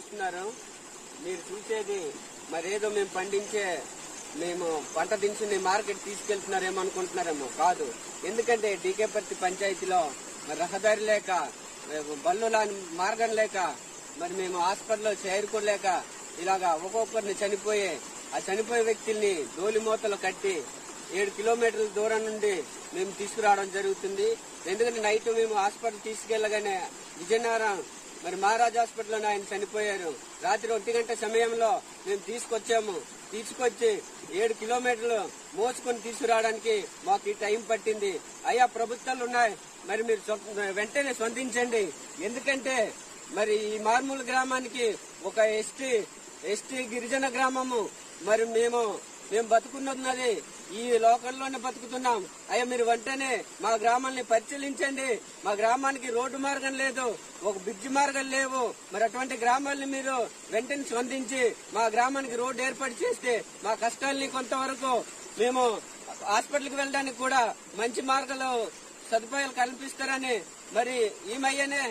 చూస్తున్నారు. మీరు చూసేది మరేదో మేము పండించే మేము పంట దినుసుని మార్కెట్ తీసుకెళ్తున్నారేమో అనుకుంటున్నారేమో. కాదు. ఎందుకంటే డీకేపర్తి పంచాయతీలో రహదారి లేక బల్లుల మార్గం లేక మరి మేము హాస్పిటల్లో చేరుకోలేక ఇలాగా ఒక్కొక్కరిని చనిపోయే ఆ చనిపోయే వ్యక్తుల్ని డోలిమూతలు కట్టి ఏడు కిలోమీటర్ల దూరం నుండి మేము తీసుకురావడం జరుగుతుంది. ఎందుకంటే నైట్ మేము హాస్పిటల్ తీసుకెళ్ళగానే విజయనగరం మరి మహారాజ్ హాస్పిటల్లో ఆయన చనిపోయారు. రాత్రి ఒంటి గంట సమయంలో మేము తీసుకొచ్చాము. తీసుకొచ్చి ఏడు కిలోమీటర్లు మోసుకొని తీసుకురావడానికి మాకు ఈ టైం పట్టింది. అయ్యా ప్రభుత్వాలు ఉన్నాయి. మరి మీరు వెంటనే స్పందించండి. ఎందుకంటే మరి ఈ మార్మూల గ్రామానికి ఒక ఎస్టీ ఎస్టీ గిరిజన గ్రామము. మరి మేము మేము బతుకున్నది ఈ లోకల్లోనే బతుకుతున్నాం. అయ్యా మీరు వెంటనే మా గ్రామాన్ని పరిశీలించండి. మా గ్రామానికి రోడ్డు మార్గం లేదు ఒక బ్రిడ్జి మార్గం లేవు. మరి అటువంటి గ్రామాల్ని మీరు వెంటనే స్పందించి మా గ్రామానికి రోడ్డు ఏర్పాటు చేస్తే మా కష్టాల్ని కొంతవరకు మేము హాస్పిటల్కి వెళ్ళడానికి కూడా మంచి మార్గాలు సదుపాయాలు కల్పిస్తారని మరి ఈమయ్యనే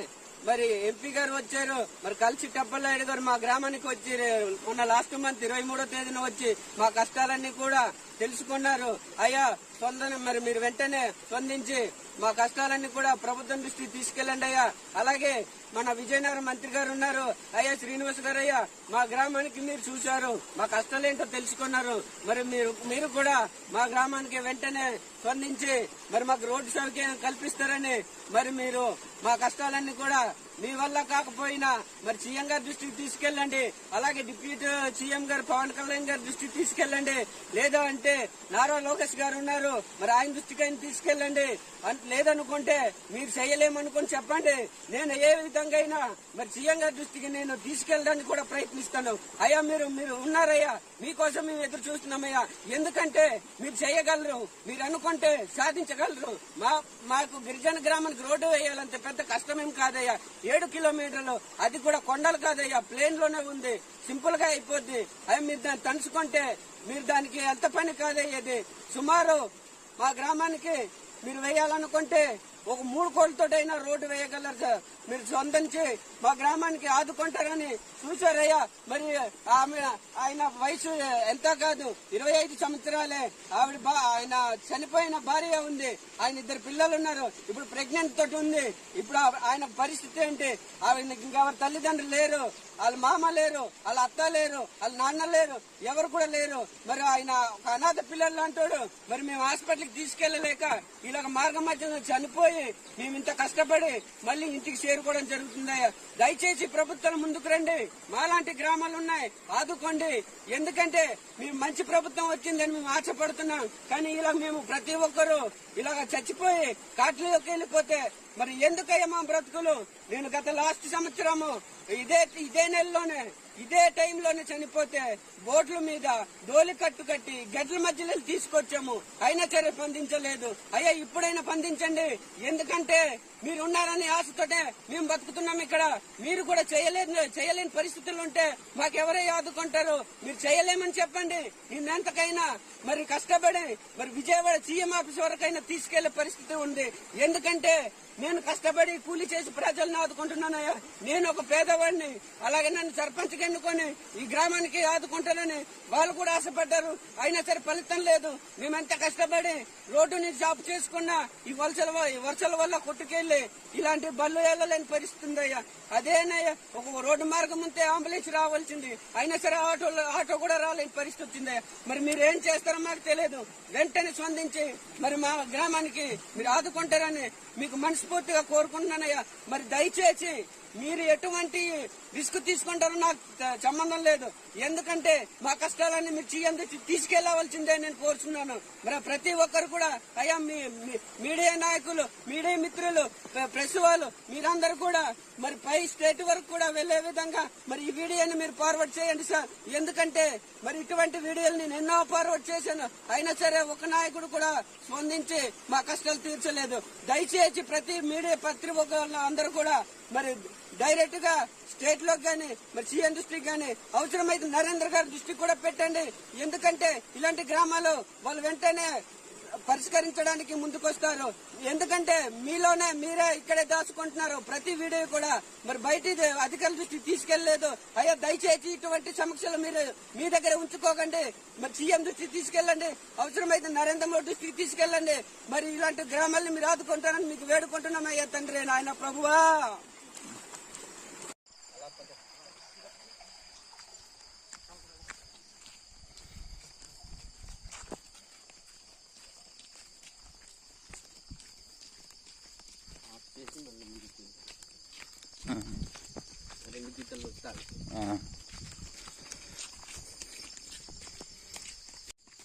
మరి ఎంపీ గారు వచ్చారు. మరి కలిసి టప్పలనాయుడు గారు మా గ్రామానికి వచ్చి మొన్న లాస్ట్ మంత్ ఇరవై మూడో తేదీన వచ్చి మా కష్టాలన్నీ కూడా తెలుసుకున్నారు. అయ్యా స్పందన మరి మీరు వెంటనే స్పందించి మా కష్టాలన్నీ కూడా ప్రభుత్వం దృష్టికి తీసుకెళ్ళండి అయ్యా. అలాగే మన విజయనగరం మంత్రి గారు ఉన్నారు. అయ్యా శ్రీనివాస్ గారు అయ్యా మా గ్రామానికి మీరు చూశారు. మా కష్టాలేంటో తెలుసుకున్నారు. మరి మీరు మీరు కూడా మా గ్రామానికి వెంటనే స్పందించి మరి మాకు రోడ్డు సౌకర్యం కల్పిస్తారని మరి మీరు మా కష్టాలన్నీ కూడా మీ వల్ల కాకపోయినా మరి సీఎం గారి దృష్టికి తీసుకెళ్ళండి. అలాగే డిప్యూటీ సీఎం గారు పవన్ కళ్యాణ్ గారి దృష్టికి తీసుకెళ్ళండి. లేదా అంటే నారా లోకేష్ గారు ఉన్నారు మరి ఆయన దృష్టికి ఆయన తీసుకెళ్ళండి. లేదనుకుంటే మీరు చేయలేమనుకుని చెప్పండి. నేను ఏ విధంగా అయినా మరి సీఎం గారి దృష్టికి నేను తీసుకెళ్ళడానికి కూడా ప్రయత్నిస్తాను. అయ్యా మీరు మీరు ఉన్నారయ్యా. మీకోసం మేము ఎదురు చూస్తున్నామయ్యా. ఎందుకంటే మీరు చేయగలరు. మీరు అనుకో అనుకుంటే సాధించగలరు? మా మాకు గిరిజన గ్రామానికి రోడ్డు వేయాలంటే పెద్ద కష్టమేం కాదయ్యా. ఏడు కిలోమీటర్లు. అది కూడా కొండలు కాదయ్యా. ప్లేన్లోనే ఉంది. సింపుల్గా అయిపోద్ది. అవి మీరు దాన్ని తలుచుకుంటే మీరు దానికి ఎంత పని కాదయ్యేది సుమారు మా గ్రామానికి మీరు వేయాలనుకుంటే ఒక మూడు కోట్లతోటైనా రోడ్డు వేయగలరు సార్. మీరు సొంతంచి మా గ్రామానికి ఆదుకుంటారని చూసారయ్యా మరి ఆమె ఆయన వయసు ఎంత కాదు ఇరవై ఐదు సంవత్సరాలే. ఆవిడ బా- ఆయన చనిపోయిన భార్య ఉంది. ఆయన ఇద్దరు పిల్లలు ఉన్నారు. ఇప్పుడు ప్రెగ్నెంట్ తోటి ఉంది. ఇప్పుడు ఆయన పరిస్థితి ఏంటి? ఆవిడ ఇంకెవరు తల్లిదండ్రులు లేరు. వాళ్ళ మామ లేరు వాళ్ళ అత్త లేరు వాళ్ళ నాన్న లేరు ఎవరు కూడా లేరు. మరి ఆయన ఒక అనాథ పిల్లలు అంటాడు మరి మేము హాస్పిటల్కి తీసుకెళ్ళలేక ఇలా మార్గం మధ్యలో చనిపోయి మేము ఇంత కష్టపడి మళ్ళీ ఇంటికి చేరుకోవడం జరుగుతుందయ్యా దయచేసి ప్రభుత్వం ముందుకు రండి. మాలాంటి గ్రామాలు ఉన్నాయి. ఆదుకోండి. ఎందుకంటే మేము మంచి ప్రభుత్వం వచ్చిందని మేము ఆశపడుతున్నాం. కానీ ఇలా మేము ప్రతి ఒక్కరూ ఇలాగ చచ్చిపోయి కాట్లలోకి వెళ్ళిపోతే మరి ఎందుకయ్యా మా బ్రతుకులు? నేను గత లాస్ట్ సంవత్సరము ఇదే ఇదే నెలలోనే ఇదే టైంలోనే చనిపోతే బోట్ల మీద డోలి కట్టు కట్టి గడ్ల మధ్యలో తీసుకొచ్చాము. అయినా సరే పందించలేదు అయ్యా ఇప్పుడైనా పందించండి ఎందుకంటే మీరు ఉన్నారని ఆశతోటే మేము బతుకుతున్నాం ఇక్కడ. మీరు కూడా చేయలేదు చేయలేని పరిస్థితులు ఉంటే మాకెవరే ఆదుకుంటారు? మీరు చేయలేమని చెప్పండి. నిన్నెంతకైనా మరి కష్టపడి మరి విజయవాడ సీఎం ఆఫీస్ వరకైనా తీసుకెళ్ళే పరిస్థితి ఉంది. ఎందుకంటే నేను కష్టపడి కూలి చేసి ప్రజలను ఆదుకుంటున్నానయ్యా. నేను ఒక పేదవాడిని అలాగే నన్ను సర్పంచ్ ఎన్నుకొని ఈ గ్రామానికి ఆదుకుంటానని వాళ్ళు కూడా ఆశపడ్డారు. అయినా సరే ఫలితం లేదు. మేమెంత కష్టపడి రోడ్డుని జాబ్ చేసుకున్నా ఈ వలసల ఈ వర్షాల వల్ల కొట్టుకెళ్ళి ఇలాంటి బళ్ళు వెళ్ళలేని పరిస్థితి అయ్యా. అదేనయ్యా ఒక రోడ్డు మార్గం ఉంటే అంబులెన్స్ రావాల్సింది. అయినా సరే ఆటో ఆటో కూడా రాలేని పరిస్థితి వచ్చిందయ్యా మరి మీరు ఏం చేస్తారో మాకు తెలియదు. వెంటనే స్పందించి మరి మా గ్రామానికి మీరు ఆదుకుంటారని మీకు మనసు మనస్ఫూర్తిగా కోరుకుంటున్నానయ్యా. మరి దయచేసి మీరు ఎటువంటి రిస్క్ తీసుకుంటారో నాకు సంబంధం లేదు. ఎందుకంటే మా కష్టాలన్నీ మీరు చేయందు తీసుకెళ్ళవలసిందే నేను కోరుచున్నాను. మరి ప్రతి ఒక్కరు కూడా అయ్యా మీ మీడియా నాయకులు మీడియా మిత్రులు ప్రెస్ వాళ్ళు మీరందరూ కూడా మరి పై స్టేట్ వరకు కూడా వెళ్ళే విధంగా మరి ఈ వీడియోని మీరు ఫార్వర్డ్ చేయండి సార్. ఎందుకంటే మరి ఇటువంటి వీడియోలు నేను ఎన్నో ఫార్వర్డ్ చేశాను. అయినా సరే ఒక నాయకుడు కూడా స్పందించి మా కష్టాలు తీర్చలేదు. దయచేసి ప్రతి మీడియా పత్రిక అందరూ కూడా మరి డైరెక్ట్గా స్టేట్లో కానీ మరి సీఎం దృష్టికి కానీ అవసరమైతే నరేంద్ర గారి దృష్టికి కూడా పెట్టండి. ఎందుకంటే ఇలాంటి గ్రామాలు వాళ్ళు వెంటనే పరిష్కరించడానికి ముందుకొస్తారు. ఎందుకంటే మీలోనే మీరే ఇక్కడే దాచుకుంటున్నారు. ప్రతి వీడియో కూడా మరి బయట అధికారుల దృష్టికి తీసుకెళ్ళలేదు అయ్యా దయచేసి ఇటువంటి సమస్యలు మీరు మీ దగ్గర ఉంచుకోకండి. మరి సీఎం దృష్టికి తీసుకెళ్ళండి. అవసరమైతే నరేంద్ర మోడీ దృష్టికి తీసుకెళ్ళండి. మరి ఇలాంటి గ్రామాలను మీరు ఆదుకుంటారని మీకు వేడుకుంటున్నాం అయ్యా తండ్రి నాయన ప్రభువా. రెండు గీతలు వస్తారు ఆ.